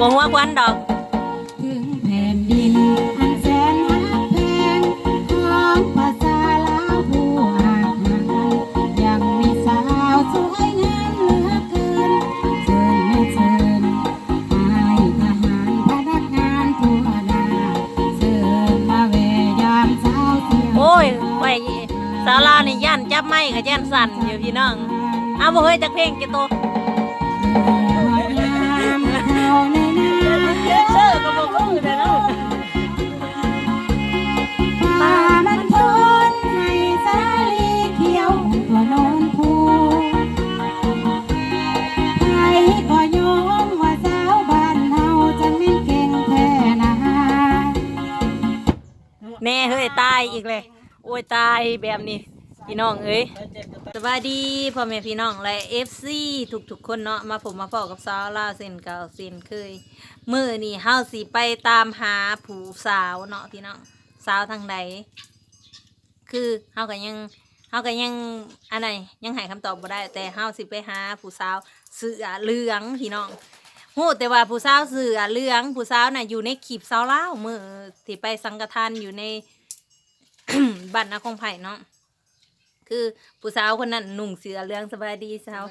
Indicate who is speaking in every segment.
Speaker 1: บ่หัวควันดอก
Speaker 2: ถึงแผ่นดินอันแสนหักแพงของภาษาลาวผู้หากหายยังมีสาวสวยงามเหลือเกินเชิญแม่เชิญให้ทหารพนักงานทั่วหน้าเชิญมาเวยามสาวเที่ยว
Speaker 1: โอ้ยไว้สารานี่ย่านจับไม้กับย่านสั่นอยู่พี่น้อง เอาบ่เฮ้ยจักเพลงกี่ตัว
Speaker 2: เชื่
Speaker 1: อกคือเด้อเนะ
Speaker 2: ป่ามันทนให้สาลีเขียวตัวนนภูใครก็ยอมว่าสาวบ้านเฮาจะแม่นเก่งแท้นะ
Speaker 1: แน่เฮ้ยตายอีกเลย โอ้ยตายแบบนี้พี่น้องเอ้ยสบายดีพ่อแม่พี่น้องและ FC ทุกๆคนเนาะมาผมมาพอกับสาวลาวเส้นเก่าเส้นเคยมือนี้เฮาสิไปตามหาผู้สาวเนาะพี่น้องสาวทางใดคือเฮาก็ยังเฮาก็ยังอันไหนยังห้คำตอบบ่ได้ แต่เฮาสิไปหาผู้สาวเสือเหลืองพี่น้องฮู้แต่ว่าผู้สาวเสือเหลืองผู้สาวน่ะอยู่ในคลิปสาวลาวมือที่ไปสังฆทานอยู่ในบ้านนาคงไผ่เนาะ คือผู้สาวคนนั้นหนุ่งเสื้อเหลืองสบายดีสาว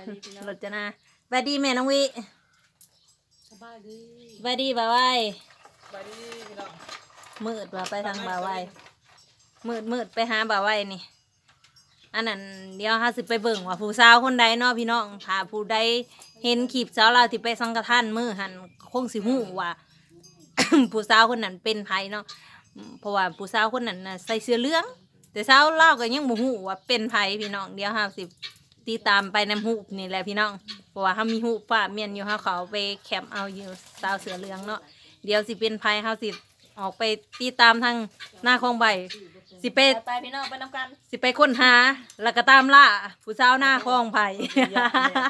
Speaker 1: รจนาสบายดีแม่น้องวิ
Speaker 3: สบายดี
Speaker 1: สบายดีบ่าวไว้
Speaker 3: สบายดีพี่น้อง
Speaker 1: มืดว่าไปทางบ่าวไว้มืดมืดไปหาบ่าวไว้นี่ อันนั้นเดี๋ยวหาสิไปเบิ่งว่าผู้สาวคนใดเนาะพี่น้องถ้าผู้ใดเห็นคลิปสาวเราวที่ไปสังฆทานมือหันคงสิหูว่า ผู้สาวคนนั้นเป็นไผเนาะอืมเพราะว่าผู้สาวคนนั้นน่ะใส่เสื้อเหลือง แต่สาวเล่าวก็ยังบ่ฮู้ว่าเป็นไผพี่น้องเดี๋ยวหาสิติดตามไปนำฮูปนี่แหละพี่น้องเพราะว่าเฮามีฮูปป้าเมียนอยู่เฮาเขาเอาไปแคปเอาอยู่สาวเสื้อเหลืองเนาะเดี๋ยวสิเป็นไผเฮาสิออกไปติดตามทางหน้าคลองใบสิไป
Speaker 3: ไปพี่น้องไปน้ำกัน
Speaker 1: สิไปค้นหาแล้วก็ตามล่าผู้สาวหน้าคลองไผ่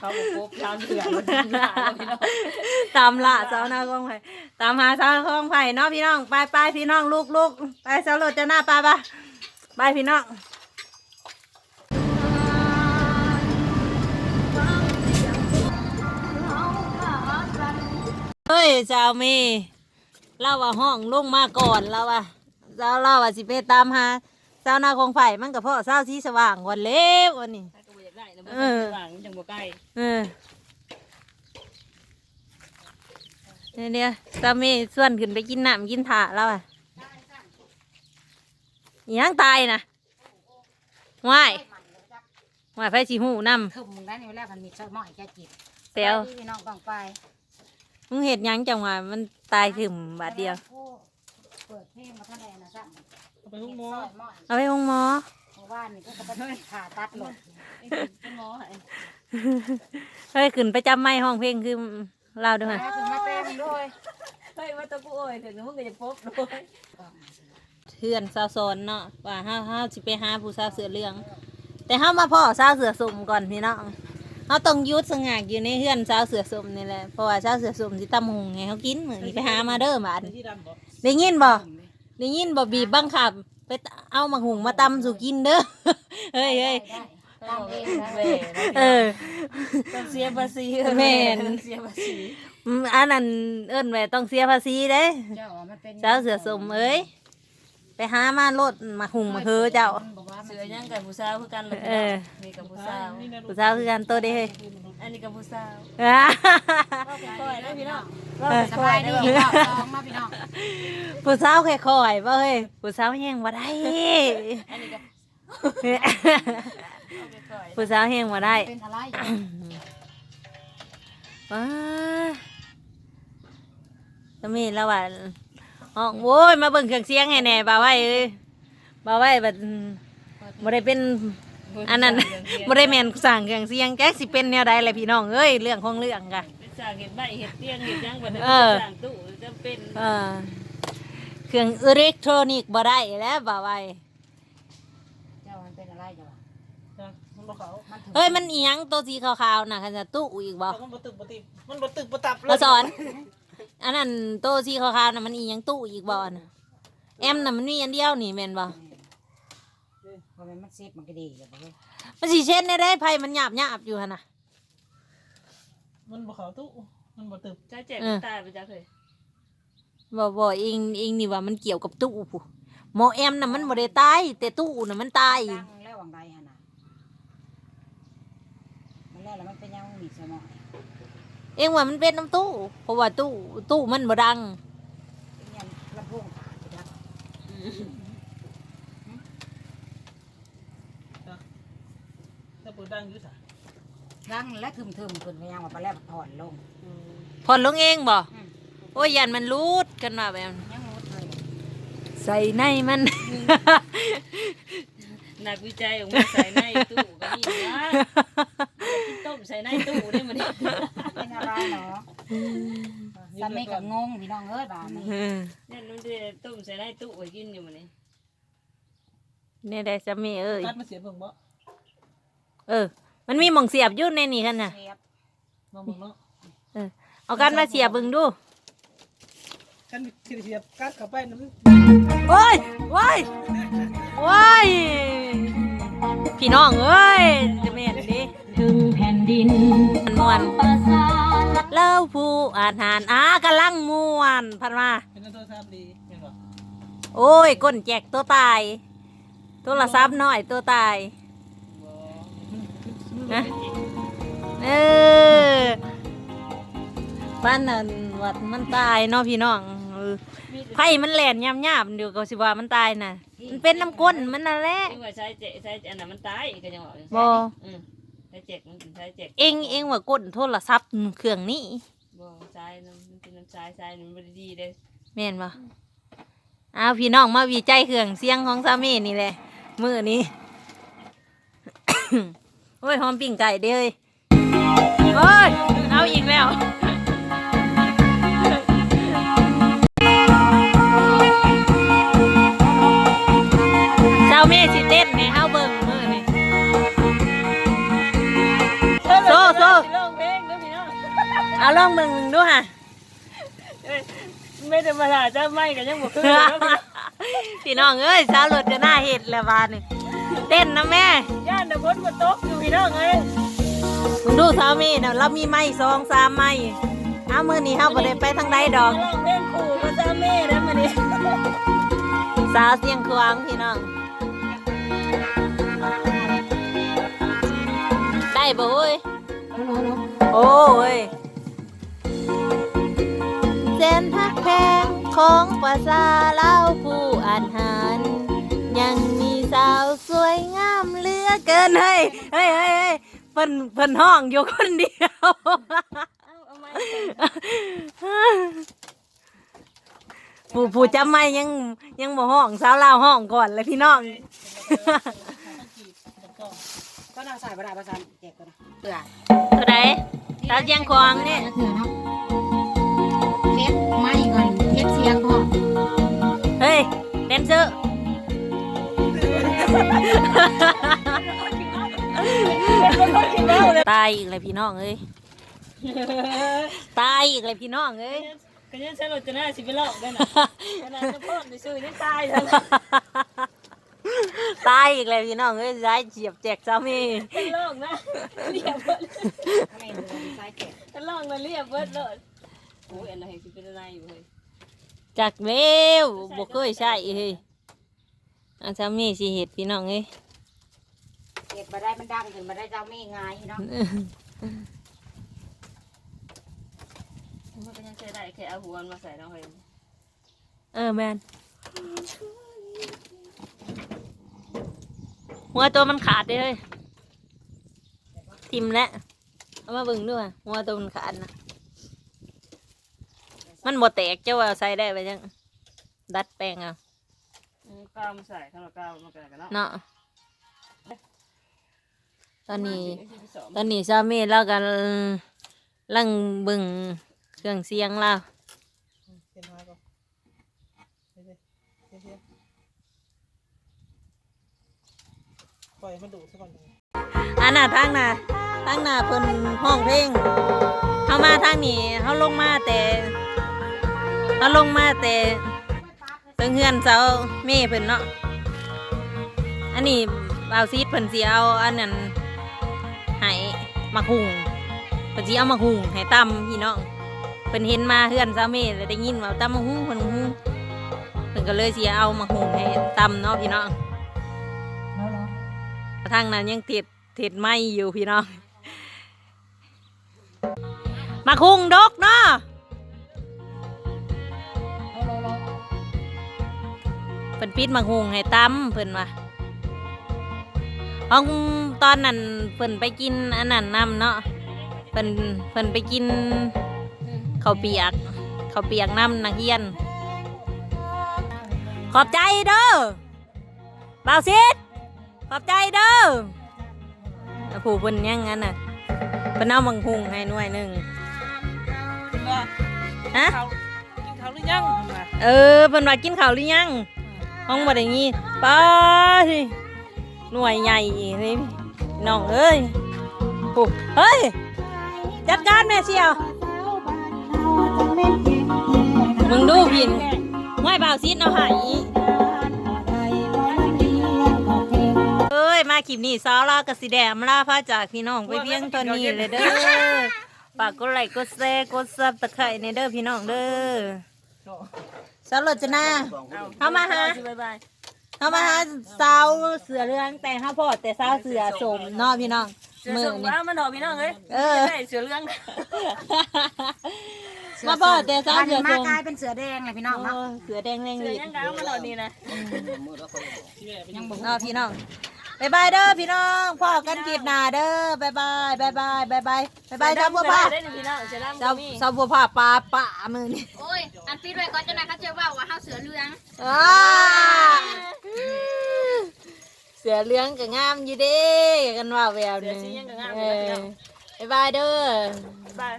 Speaker 3: เขาบอกปุ๊บทางเถื่อนมันถึงหาแล้วพี่น้อง
Speaker 1: ตามล่าสาวหน้าคลองไผ่ตามหาสาวคลองไผ่เนาะพี่น้องไปไปพี่น้องลูกลูกไปสาวรถจะหน้าไปไปไปพี่น้องเฮ้ยสาวเมย์เล่าว่าห้องลงมาก่อนแล้วว่าสาวเล่าว่าสิไปตามหาสาวหน้าคลองไผ่มันกับพ่อสาวสีสว่างวันเล็ววันนี้
Speaker 3: ถ้าก็บ่อยากได้แล้ว
Speaker 1: เออ
Speaker 3: หลังจังบ่ใกล้
Speaker 1: เออเนี่ยเนี่ยสามีส่วนขึ้นไปกินน้ำกินถ่าแล้วอะอิห ยังตายนะว่ายว่ายไฟสีหูน้
Speaker 2: คือมึงได้นี่แหละมันมีเจ้าหม้อแกจิตำ
Speaker 1: เตียว
Speaker 2: พี่น้องกองไป
Speaker 1: มึงเห็ดหยังจังหวะมันตายถึมบาดเดียว
Speaker 2: เปิดเพลงมาเท่าไหร่นะจ๊ะ
Speaker 3: เอาไปหุ้มหมอ
Speaker 2: ซอยหม้อ
Speaker 1: เอาไปห้องหมอ
Speaker 2: เพราะว่านี่ก็จะไปผ่าตัดหลด
Speaker 3: หุ้มหมอให้
Speaker 1: เฮ้ยขึ้นไปจำไม่ห้องเพลงคือเล่าด้วย
Speaker 2: มาถึงมาเต้นด้วย
Speaker 3: เฮ้ยว่าแตะกูโอ้ยถึงมึงก็จะพบด้วย
Speaker 1: เพื่อนสาวโซนเนาะว่าห้าห้าสิไปหาผู้สาวเสือเหลือง แต่ห้ามาพ่อสาวเสือสมก่อนพี่น้องเขาต้องหยุดสงากอยู่ในเฮือนสาวเสือสมนี่แหละเพราะว่าสาวเสือสมสิตำหงไงเขากินเหมือนไปหามาเด้อบาด
Speaker 3: ที่ดำบ่
Speaker 1: ได้ยินบ่ได้ยินบ่บีบบังคับไปเอามาหุงมาตำสู่กินเด้อเฮ้ยเฮ้ย
Speaker 2: ตามเองนะ
Speaker 3: เว้ย
Speaker 1: เออ
Speaker 3: ต้องเสียภาษี
Speaker 1: แม่น
Speaker 3: ต้องเสียภาษี
Speaker 1: อืมอันนั้นเอิ้นไว้ต้องเสียภาษีเด้
Speaker 2: เจ้ามันเป็น
Speaker 1: สาวเสือสมเอ้ย ไปหามาโลดมาหุงมาเฮอเจ้า
Speaker 3: เสือยังกับผู้สาวคือกันเลย
Speaker 1: เออ
Speaker 3: นี่กับผู้สาว
Speaker 1: ผู้สาวคือกันโตเด้เฮ้ย
Speaker 3: อันนี้กับผู้สาว
Speaker 1: อ่า
Speaker 3: ก่อยได้พี่น้อง
Speaker 2: สบายดีพี่น้องลองมาพี่น้อง
Speaker 1: ผู้สาวแค่คอยบ่เฮ้ยผู้สาวแห้งบ่ได้
Speaker 3: อันนี้กับก่อย
Speaker 1: ผู้สาวแห้งบ่ได้
Speaker 2: เป็นอะไร
Speaker 1: ว้าตะมีแล้วว่า ห้องโว้ยมาเบิ่งเครื่องเสียงให้แหน่บ่าวไว้เอ้ยบ่าวไว้บัดบ่ได้เป็นอันนั้นบ่ได้แม่นสั่งเครื่องเสียงแก๊กสิเป็นแนวใดแหละพี่น้องเอ้ยเรื่องของเรื่องกะ
Speaker 3: เป็นสร้างเห็ดใบเห็ดเตียงเห็ดหยังบ่ได้
Speaker 1: เออ
Speaker 3: สร้างตู้จำเป็น
Speaker 1: เออเครื่องอิเล็กทรอนิกส์บ่ได้แล้วบ่าวไว้
Speaker 2: เจ้ามันเป็นอะไรเจ้า
Speaker 3: มันบ่เขา
Speaker 2: มันถึง
Speaker 1: เอ้ยมันอีหยังตัวสีขาวๆน่ะคันจะตู้อีกบ่
Speaker 3: มันบ่ตึกบ่ติบมันบ่ตึกบ่ตับ
Speaker 1: มาสอน อันนั้นโตสีขาวๆน่ะมันอีหยังตู้อีกบ่น่ะแอมน่ะมันมีอันเดียวนี่แม่นบ่
Speaker 2: เพราะมันมันเซฟมันก็ดีอยู่บ่เว้ย
Speaker 1: มันสิเช็ดได้ได้ไผมันหยาบหยาบๆอยู่หั่นน่ะ
Speaker 3: มันบ่เขาตู้ มันบ่ตึบ
Speaker 4: จ้าเจ็บตายไปจ้าเคย
Speaker 1: บ่บ่เองเองนี่ว่ามันเกี่ยวกับตู้ผู้หมอแอมน่ะมันบ่ได้ตายแต่ตู้น่ะมันตาย
Speaker 2: ดังแล้ววังใดหั่นน่ะมันแล้วแล้วมันเป็นยังมีสมอง
Speaker 1: เองว่ามันเป็นน้ำตู้เพราะว่าตู้ตู้มันบ่ดัง
Speaker 2: เป็นยังลำโพงขาดไปดัก
Speaker 3: ถ้าเปิดดังอยู่ซะ
Speaker 2: ดังและทึมๆขึ้นไปยังว่าไปแล้วผ่อนลง
Speaker 1: ผ่อนลงเองบ่
Speaker 2: อืม
Speaker 1: โอ้ยยันมันรูดกันมาแบบนั้น
Speaker 2: ยังมุดเลย
Speaker 1: ใส่ในมัน
Speaker 4: นักวิจัยออกมาใส่ในตู้ก็มีนะกินต้มใส่ในตู้ได้มันนี่
Speaker 2: เป็นอะไรเนาะสามีกับงงพี่น้องเอ้ยบ้านนี้
Speaker 4: เนี่ยนุ่นจะต้มใส่ในตู้ไว้กินอยู่มันนี่
Speaker 1: เนี่ยได้สามีเอ้ย
Speaker 3: ตัดมาเสียเบิ่งบ่
Speaker 1: เออ มันมีหม่องเสียบอยู่ในนี่กันน่ะ
Speaker 2: เสียบ
Speaker 3: มาเบิ่งเนาะ
Speaker 1: เอากันมาเสียบเบิ่งดู
Speaker 3: กันสิเสียบกัดเข้าไปนำ
Speaker 1: โอ้ยว้ายว้ายพี่น้องเอ้ยจะแม่นดิ
Speaker 2: ถึงแผ่นดิน
Speaker 1: มันม่วน
Speaker 2: ประสาท
Speaker 1: เล่าผู้อาหารอ่ากำลังม่วนพันมา
Speaker 3: เป็นโทรศัพท์ดีแม่นบ่
Speaker 1: โอ้ยก้นแจกตัวตายโทรศัพท์น้อยตัวตายนะเออบ้านนั้นวัดมันตายเนาะพี่น้องเออไผ่มันแหลนยำยำๆเดี๋ยวก็สิว่ามันตายน่ะ มันเป็นน้ำก้นมันนั่นแหละ
Speaker 4: นี่ว่าใช้เจ๊ใช้อันนั้นมันตายก็ยังบอก
Speaker 1: บ่
Speaker 4: อืมใช้เจ็กมันใช้เจ็ก
Speaker 1: เองเองว่าก้นโทรศัพท์เครื่องนี้
Speaker 4: บ่ใช้มันเป็นน้ำใช้ใช้มันบ่ได้ดีเด้
Speaker 1: แม่นบ่อ้าวพี่น้องมาวิจัยเครื่องเสียงของสามีนี่แหละมื้อนี้ โอ้ยหอมปิ้งไก่เด้ยโอ้ยเอาอีกแล้วเจ้าแม่สิเต้นในเฮาเบิ่ง
Speaker 4: เอา
Speaker 1: ลองเบิ่งดูฮะ
Speaker 4: ไม่ธรรมดาจ้าไม่ก็ยังบ่คือ
Speaker 1: พี่น้องเอ้ยสาวรถจะหน้าเห็ดแล้วบานนี่เต้นนะแม่
Speaker 4: ย่านน่ะฝนบ่ตกอยู่พี่น้องเอ้ย
Speaker 1: มึงดูสามีนะเรามีไม้สองสามไม้เอามือนี้เฮาบ่ได้ไปทางใดดอก
Speaker 4: ร้องเพลงขู่ก็จ้าแม่แล้วมื้อนี้
Speaker 1: สาวเสียงควางพี่น้องได้บ่เว้ย
Speaker 2: ฮัลโหลฮัลโหล
Speaker 1: โอ้ย เจนพักแพงของภาษาลาวผู้อ่านหารยังมีสาวสวยงามเหลือเกินเฮ้ยเฮ้ยเฮ้ยเฮ้ยเพิ่นเพิ่นห้องอยู่คนเดียว
Speaker 4: เอาไม้
Speaker 1: ผู้ผู้จำไม่ยังยังบ่ห้องสาวลาวห้องก่อนเลยพี่น้อง
Speaker 2: ก็น่าใส่บ่ได้ภาษาเจ็บก็ได้เตือ
Speaker 1: ตัวใดสาวเสียงควางนี่
Speaker 2: เตือเนาะา
Speaker 1: ยอีกเลยพี่น้องเอ้ยตายอีกเลยพี่น้องเอ้ย
Speaker 4: ก็ยังใช้รถจะน่าสิไปลอกได้น่ะขนาดจะพ่นในซื่อยังตายแล้ว
Speaker 1: ตายอีกเลยพี่น้องเอ้ยย้ายเจียบแจกสามี
Speaker 4: เป็นลอกนะเรียบเบิด
Speaker 2: ทำไมดูดีไซน์เจ็บ
Speaker 4: เป็นลอกนะเรียบเบิดเลยโอ้ยอันนั้นเห็นสิเป็นอะไรอยู่เฮ้ย
Speaker 1: จากเววบ่เคยใช่เฮ้ยอันสามีสิเห็ดพี่น้องเอ้ย
Speaker 2: เจ็บมาได้มันดังขึ้นมาได้เจ้าไม่ง่ายเนาะ
Speaker 4: มันก็ยังใช้ได้แค่เอาหัวมันมาใส่เนาะเฮ้ย
Speaker 1: เออแมนหัวตัวมันขาดเด้เลยทิมแล้วเอามาเบิ่งด้วยหัวตัวมันขาดนะมันบ่แตกเจ้าว่าใส่ได้ไปจังดัดแปลงเอา
Speaker 4: อืมก้าวมาใส่ข้างหลังก้าวมากันกันเนาะ
Speaker 1: เนาะ ตอนนี้
Speaker 4: สิไปสอบ
Speaker 1: ตอนนี้สามีเรากันลังเบิ่งเครื่องเสียงเรา
Speaker 3: เป็นหาก่อนเฮ้ยเฮ้ยเฮ้ยปล่อยมันดูซะก่อน
Speaker 1: อันน่ะทางน่ะทางน่ะเพิ่นห้องเพลงเฮามาทางนี้เฮาลงมาแต่เฮาลงมาแต่เพิ่งเฮือนเสาเม่เพิ่นเนาะ อันนี้บ่าวซีดเพิ่นสิเอาอันนั้น ให้มาหุงเพิ่นสิเอามาหุงให้ตำพี่น้องเพิ่นเห็นมาเฮือนซาเมแล้วได้ยินว่าตำมะฮุงเพิ่นฮุงเพิ่นก็เลยสิเอามาหุงให้ตำเนาะพี่น้อง
Speaker 2: แล้วเหรอ
Speaker 1: ทางนั้นยังติดติดไหมอยู่พี่น้องมาคุงดกเนาะ
Speaker 2: เพิ่
Speaker 1: นปิดมาหุงให้ตำเพิ่นว่า ของตอนนั้นเพิ่นไปกินอันนั้นนํเนาะเพิ่นเพิ่นไปกินข้าวเปียกข้าวเปียกน้ำนักเรียน ขอบใจเด้อบ่าวซิดขอบใจเด้อแล้วผู้เพิ่นยังงั้นน่ะเพิ่นเอามังคุงให้หน่วยหนึ่ง
Speaker 3: กินว่า
Speaker 1: ฮะ
Speaker 3: เขากินเขาวหรือยังมา
Speaker 1: เออเพิ่นว่ากินข้าวหรือยังห้องบ่ได้งี้ป้าสิ หน่วยใหญ่นี่น้องเอ้ยปุ๊บเฮ้ย จัดการแม่เชียว มึงดูพินห้วยบ่าซิดเอาให้เอ้ย มาคลิปนี้สาวลาวกสิแดมลาพาจากพี่น้องไปเพียงเท่านี้เลยเด้อฝากกดไลค์กดแชร์กดซับตะไคร้ในเด้อพี่น้องเด้อสาวรจนาเข้ามาหา
Speaker 4: บ๊ายบาย
Speaker 1: เขามาหาสาวเสือเรืองแต่งข้าวโพดแต่สาวเสือสมเนาะพี่น้อง
Speaker 4: เสือ
Speaker 1: มือ
Speaker 4: ส่ง
Speaker 1: นี่
Speaker 4: ว่ามันดอกพี่น้องเอ้ย
Speaker 1: เออ
Speaker 4: ได้เสือเรื่อง
Speaker 1: มาโพดแต่สาวเสือ
Speaker 2: มา
Speaker 1: สม
Speaker 2: กลายเป็นเสือแดงเลยพี่น้องเนาะ
Speaker 1: โอ้เสือแดงแรง
Speaker 4: เสือ
Speaker 1: ลี
Speaker 4: ยังกาวมันดอกนี่นะ
Speaker 2: ยังบ่
Speaker 1: เนาะพี่น้องบายบายเด้อพี่น้องพ่อกันคลิปหน้าเด้อบายบายบายบายบายบายบายบายเจ้าบัวผ้า
Speaker 4: ได้หนึ่งพี่น้องเสือดำ
Speaker 1: เจ้า
Speaker 4: ก็มี
Speaker 1: เจ้าบัวผ้าปลาป่ามือนี่
Speaker 5: โอ้ย อันปิดไว้ก่อนเจ้านายเขาเจอว่าว่าเฮาเสือเหลือง
Speaker 1: อ้าเสือเหลืองก็งามอยู่เด้กันว่าแววหนึงเออบายบายเด้อ
Speaker 4: บาย